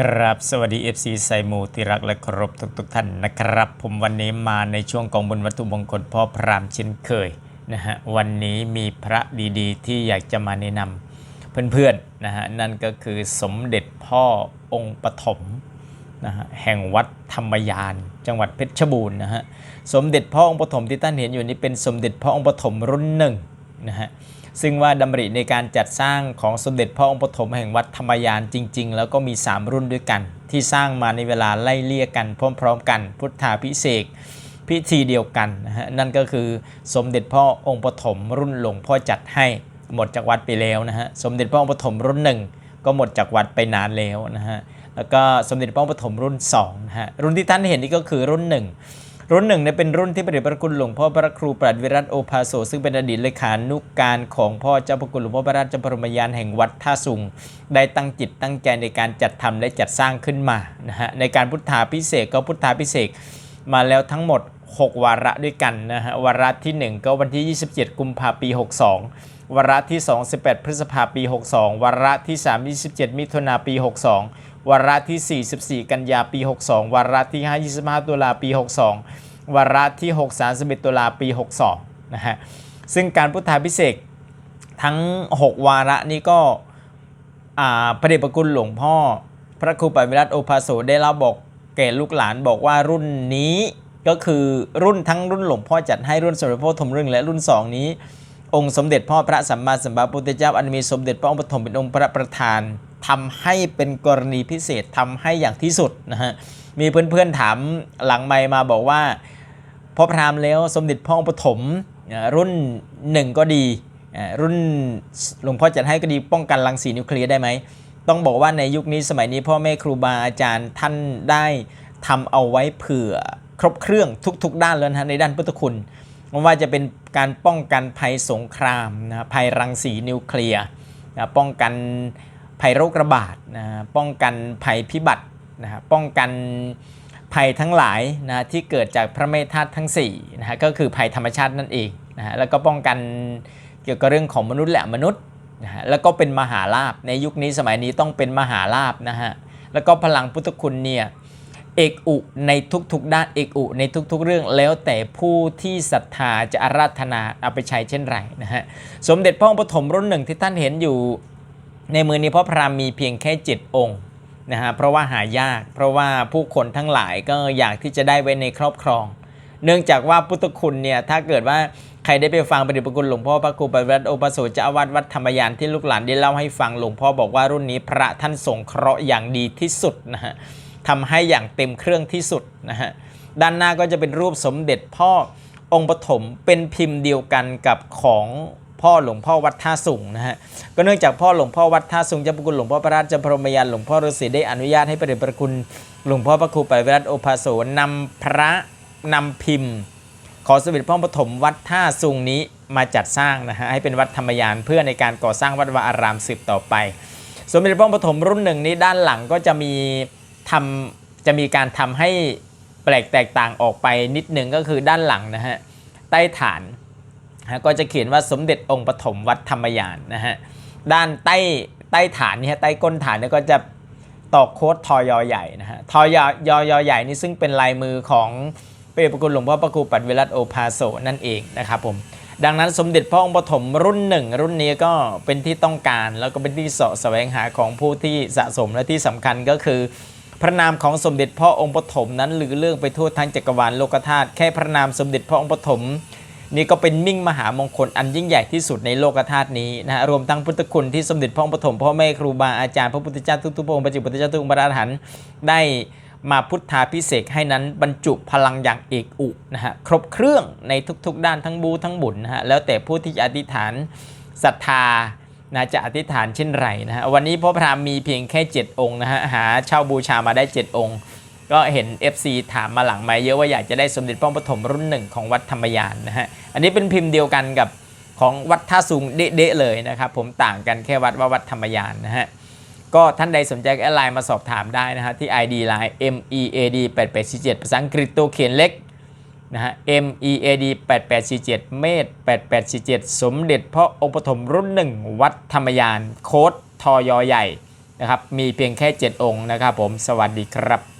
กราบสวัสดี FC ไซมูที่รักและเคารพทุกทท่านนะครับ ผมวันนี้มาในช่วงกองบุญวัตถุมงคลพ่อพรามเช่นเคยนะฮะวันนี้มีพระดีๆ ที่อยากจะมาแนะนำเพื่อนๆนะฮะนั่นก็คือสมเด็จพ่อองค์ปฐมนะฮะแห่งวัดธรรมยาน จังหวัดเพชรบูรณ์นะฮะสมเด็จพ่อองค์ปฐมที่ท่านเห็นอยู่นี้เป็นสมเด็จพ่อองค์ปฐมรุ่นหนึ่ง นะฮะซึ่งว่าดำริในการจัดสร้างของสมเด็จพระองค์ปฐมแห่งวัดธรรมยานจริง ๆ แล้วก็มี 3 รุ่นด้วยกัน ที่สร้างมาในเวลาไล่เลี่ยกันพร้อมๆ กัน พุทธาพิเศษพิธีเดียวกันนะฮะนั่นก็คือสมเด็จพ่อองค์ปฐมรุ่นหลวงพ่อจัดให้หมดจากวัดไปแล้วนะฮะสมเด็จพ่อองค์ปฐมรุ่นหนึ่งก็หมดจากวัดไปนานแล้วนะฮะแล้วก็สมเด็จพ่อองค์ปฐมรุ่น2นะฮะรุ่นที่ท่านเห็นนี่ก็คือรุ่น 1 รุ่นหนึ่งเนี่ยเป็นรุ่นที่พระเดชพระคุณหลวงพ่อพระครูปรัดวิรัตโอภาโสซึ่งเป็นอดีตเลขานุกการของพ่อเจ้าพระคุณหลวงพ่อพระราชบรมยานแห่งวัดท่าสุง ได้ตั้งจิตตั้งใจในการจัดทำและจัดสร้างขึ้นมานะฮะในการพุทธาพิเศษก็พุทธาพิเศษมาแล้วทั้งหมด 6 วาระด้วยกันนะฮะวาระที่ 1 ก็วันที่ 27 กุมภาพันธ์ปี 62 วาระที่ 2 18 พฤษภาปี 62 วาระที่ 3 27 มิถุนาปี 62 วาระที่ 44 กันยาปี 62 วาระที่ 5 25 ตุลาปี 62 วาระที่ 6 31 ตุลาปี 62 นะฮะ ซึ่งการพุทธาพิเศษทั้ง 6 วาระนี้ก็อ่าพระเดชพระคุณหลวงพ่อ พระครูปวิรัตโอภาโสได้เล่าบอกแก่ลูกหลานบอกว่ารุ่นนี้ก็คือรุ่นทั้งรุ่นหลวงพ่อจัดให้รุ่นสมเด็จพ่อทมรื่งและรุ่น 2 นี้ องค์สมเด็จพ่อพระสัมมาสัมพุทธเจ้าอันมีสมเด็จพระองค์ปฐมเป็นองค์พระประธาน ทำให้เป็นกรณีพิเศษทำให้อย่างที่สุดนะฮะมีเพื่อนๆถามหลังไม่มาบอกว่าพอพรามแล้วสมเด็จพ่อปฐมรุ่นหนึ่งก็ดี รุ่นหลวงพ่อจัดให้ก็ดีป้องกันรังสีนิวเคลียร์ได้ไหม ต้องบอกว่าในยุคนี้สมัยนี้พ่อแม่ครูบาอาจารย์ท่านได้ทำเอาไว้เผื่อครบเครื่องทุกๆ ด้านแล้วนะในด้านพุทธคุณไม่ว่าจะเป็นการป้องกันภัยสงครามนะภัยรังสีนิวเคลียร์นะป้องกัน ภัยโรคระบาดนะป้องกันภัยพิบัตินะฮะป้องกันภัยทั้งหลายนะที่เกิดจากพระเมธาตุทั้ง4นะฮะก็คือภัยธรรมชาตินั่นเองนะฮะแล้วก็ป้องกันเกี่ยวกับเรื่องของมนุษย์แหละมนุษย์นะฮะแล้วก็เป็นมหาลาภในยุคนี้สมัยนี้ต้องเป็นมหาลาภนะฮะแล้วก็พลังพุทธคุณเนี่ยเอกอุในทุกๆ ด้านเอกอุในทุก ๆ เรื่องแล้วแต่ผู้ที่ศรัทธาจะอาราธนาเอาไปใช้เช่นไรนะฮะสมเด็จพระองค์ปฐมรุ่นหนึ่งที่ท่านเห็นอยู่ ในมือนี้พ่อพรามมีเพียงแค่ 7 องค์นะฮะเพราะว่าหายาก เพราะว่าผู้คนทั้งหลายก็อยากที่จะได้ไว้ในครอบครอง เนื่องจากว่าพุทธคุณเนี่ยถ้าเกิดว่าใครได้ไปฟังปฏิปคุณหลวงพ่อพระครูปฏิวัติโอปโสเจ้าอาวาสวัดธรรมยานที่ลูกหลานได้เล่าให้ฟังหลวงพ่อบอกว่ารุ่นนี้พระท่านสงเคราะห์อย่างดีที่สุดนะฮะทำให้อย่างเต็มเครื่องที่สุดนะฮะด้านหน้าก็จะเป็นรูปสมเด็จพ่อองค์ปฐมเป็นพิมพ์เดียวกันกับของ พ่อหลวงพ่อวัดท่าสุงนะฮะก็เนื่องจากพ่อหลวงพ่อวัดท่าสุงเจ้าพระคุณหลวงพ่อพระราชพรหมยานหลวงพ่อฤาษีได้อนุญาตให้ประเดชพระคุณหลวงพ่อพระครูปริรัตโอภาโสนำพระนำพิมพ์ ขอสมเด็จพ่อปฐมวัดท่าสุงนี้มาจัดสร้างนะฮะให้เป็นวัดธรรมยานเพื่อในการก่อสร้างวัดวาอารามสืบต่อไป สมเด็จพ่อปฐมรุ่นหนึ่งนี้ด้านหลังก็จะมีทำจะมีการทำให้แปลกแตกต่างออกไปนิดหนึ่งก็คือด้านหลังนะฮะใต้ฐาน นะฮะก็จะเขียนว่าสมเด็จองค์ปฐมวัดธรรมยานนะฮะด้านใต้ใต้ฐานนี่ฮะใต้ก้นฐานเนี่ยก็จะตอกโค้ดทอยอใหญ่นะฮะทอยอยอยอใหญ่นี่ซึ่งเป็นลายมือของพระเดชพระคุณหลวงพ่อพระครูปัดเวรัตโอภาโสนั่นเองนะครับผมดังนั้นสมเด็จพระองค์ปฐมรุ่นหนึ่งรุ่นนี้ก็เป็นที่ต้องการแล้วก็เป็นที่เสาะแสวงหาของผู้ที่สะสมและที่สำคัญก็คือ พระนามของสมเด็จพ่อองค์ปฐมนั้นลือเรื่องไปทั่วทั้งจักรวาลโลกธาตุแค่พระนามสมเด็จพระองค์ปฐม นี่ก็เป็นมิ่งมหามงคลอันยิ่งใหญ่ที่สุดในโลกธาตุนี้นะฮะรวมทั้งพุทธคุณที่สมเด็จพระองค์ปฐมพ่อแม่ครูบาอาจารย์พระพุทธเจ้าทุกๆพระองค์พระจิตพุทธเจ้าทุกองค์พระอรหันต์ได้มาพุทธาพิเศษให้นั้นบรรจุพลังอย่างเอกอุนะฮะครบเครื่องในทุกๆ ด้านทั้งบูทั้งบุญนะฮะแล้วแต่ผู้ที่อธิษฐานศรัทธานะจะอธิษฐานเช่นไรนะฮะวันนี้พ่อพรามมีเพียงแค่ 7 องค์นะฮะหาเช่าบูชามาได้ 7 องค์ ก็เห็น FC ถามมาหลังมาเยอะว่าอยากจะได้สมเด็จพระปฐมรุ่นหนึ่งของวัดธรรมยานนะฮะ อันนี้เป็นพิมพ์เดียวกันกับของวัดท่าสูงเดะเลยนะครับ ผมต่างกันแค่วัดว่าวัดธรรมยานนะฮะ ก็ท่านใดสนใจก็แอดไลน์มาสอบถามได้นะฮะที่ ID Line MEAD 8847ภาษาอังกฤษตัวเขียนเล็กนะฮะ MEAD 8847 เมษ8847 สมเด็จพระองค์ปฐมรุ่นหนึ่งวัดธรรมยาน โค้ดทอยอใหญ่นะครับ มีเพียงแค่ 7 องค์นะครับผม สวัสดีครับ